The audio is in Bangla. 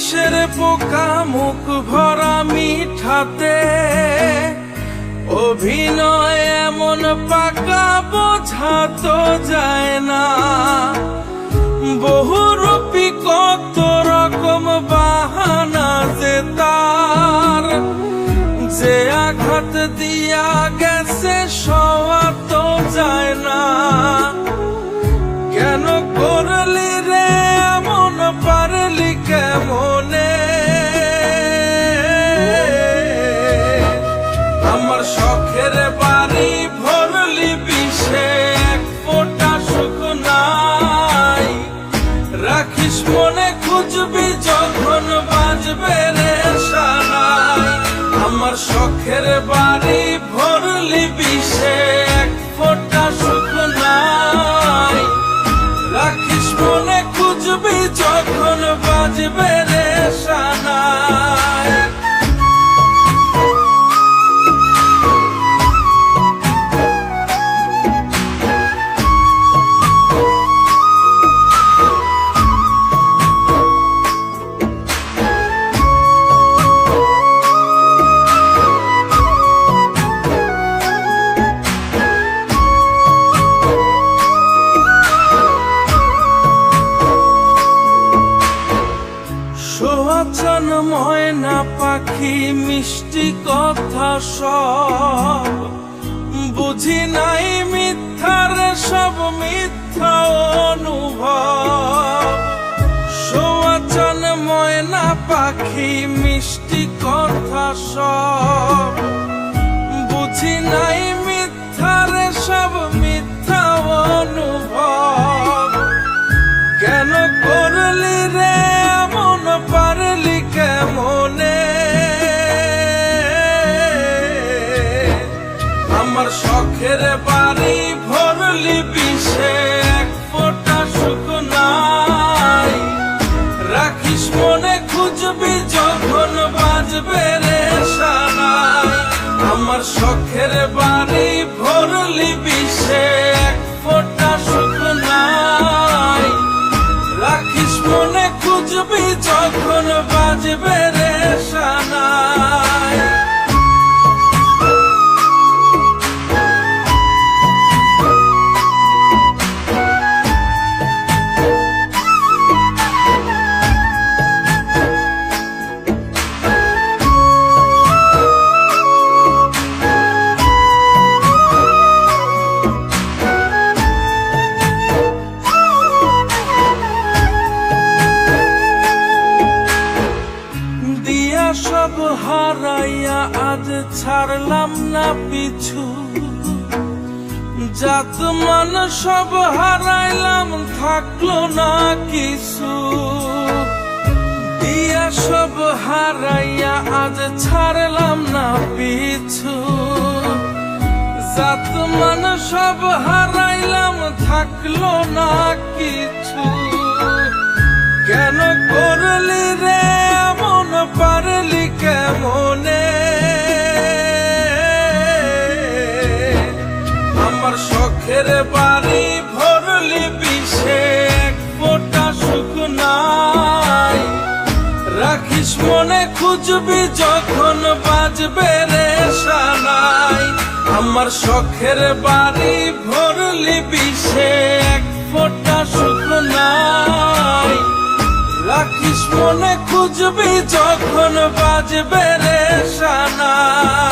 বিষের পোকা মুখ ভরা মিঠাতে। অভিনয় এমন পাকা বোঝা তো যায় না। বহুরূপী কত রকম বাহানা যে তার। যে আঘাত দিয়া গেছে মনে খুঁজবি যখন বাজবে রে সারা। আমার শখের বাড়ি ভরলি বিষে সোহাচন ময়না পাখি মিষ্টি কথা সব। বুঝি নাই মিথ্যার আমার শখের বাড়ি ভরলি বিষে এক ফোটা সুখ নাই। রাখিস মনে খুঁজবি যখন বাজবে রে সারা আমার শখের বাড়ি ভরলি বিষে এক সব হারাইয়া আজ ছাড়লাম না পিছু। জাত মান সব হারাইলাম, থাকল না কিছু। দিয়া সব হারাইয়া আজ ছাড়লাম না পিছু। জাত মান সব হারাইলাম, থাকল না কিছু। শখের বাড়ি ভরলি বিষে এক ফোঁটা সুখ নাই। রাখিস মনে খুঁজবি যখন বাজবে রে সানাই। আমার শখের বাড়ি ভরলি বিষে এক ফোঁটা সুখ নাই। রাখিস মনে খুঁজবি যখন বাজবে রে সানাই।